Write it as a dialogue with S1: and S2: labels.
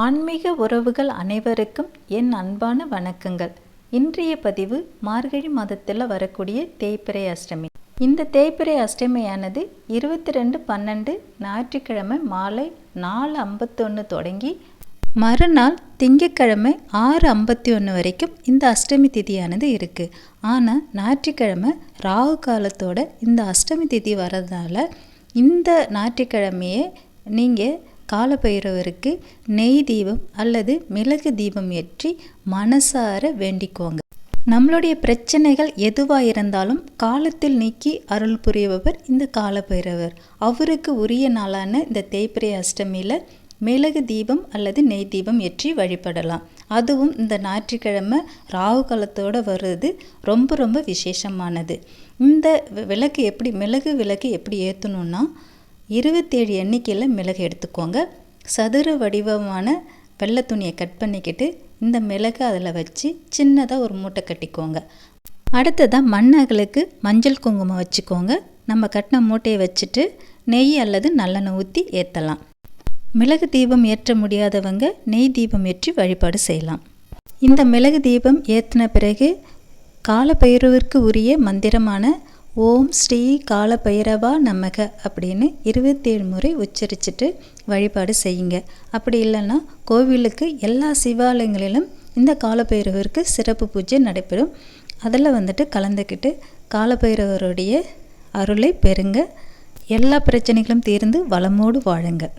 S1: ஆன்மீக உறவுகள் அனைவருக்கும் என் அன்பான வணக்கங்கள். இன்றைய பதிவு மார்கழி மாதத்தில் வரக்கூடிய தேய்பிறை அஷ்டமி. இந்த தேய்பிறை அஷ்டமியானது இருபத்தி ரெண்டு பன்னெண்டு ஞாயிற்றுக்கிழமை மாலை நாலு ஐம்பத்தொன்று தொடங்கி மறுநாள் திங்கக்கிழமை ஆறு ஐம்பத்தி ஒன்று வரைக்கும் இந்த அஷ்டமி திதியானது இருக்குது ஆனால் ஞாயிற்றுக்கிழமை ராகு காலத்தோட இந்த அஷ்டமி திதி வர்றதுனால இந்த ஞாயிற்றுக்கிழமையே நீங்கள் காலபைரவருக்கு நெய் தீபம் அல்லது மிளகு தீபம் ஏற்றி மனசார வேண்டிக்கோங்க. நம்மளுடைய பிரச்சனைகள் எதுவாக இருந்தாலும் காலத்தில் நீக்கி அருள் புரியவர் இந்த காலபைரவர் அவருக்கு உரிய நாளான இந்த தேய்பிரை அஷ்டமியில் மிளகு தீபம் அல்லது நெய் தீபம் ஏற்றி வழிபடலாம். அதுவும் இந்த ஞாயிற்றுக்கிழமை ராகு காலத்தோடு வருது ரொம்ப ரொம்ப விசேஷமானது. இந்த விளக்கு எப்படி மிளகு விளக்கு எப்படி ஏற்றணுன்னா இருபத்தேழு எண்ணிக்கையில் மிளகு எடுத்துக்கோங்க. சதுர வடிவமான வெள்ளை துணியை கட் பண்ணிக்கிட்டு இந்த மிளகு அதில் வச்சு சின்னதாக ஒரு மூட்டை கட்டிக்கோங்க. அடுத்ததாக மண்ணகலுக்கு மஞ்சள் குங்குமம் வச்சுக்கோங்க. நம்ம கட்டின மூட்டையை வச்சுட்டு நெய் அல்லது நல்லெண்ணெய் ஊற்றி ஏற்றலாம் மிளகு தீபம் ஏற்ற முடியாதவங்க நெய் தீபம் ஏற்றி வழிபாடு செய்யலாம். இந்த மிளகு தீபம் ஏற்றின பிறகு காலபைரவிற்கு உரிய மந்திரமான ஓம் ஸ்ரீ காலபைரவா நமக அப்படின்னு இருபத்தேழு முறை உச்சரிச்சுட்டு வழிபாடு செய்யுங்க. அப்படி இல்லைன்னா கோவிலுக்கு எல்லா சிவாலயங்களிலும் இந்த காலபைரவருக்கு சிறப்பு பூஜை நடைபெறும். அதில் வந்துட்டு கலந்துக்கிட்டு காலபைரவருடைய அருளை பெறுங்க. எல்லா பிரச்சனைகளும் தீர்ந்து வளமோடு வாழுங்க.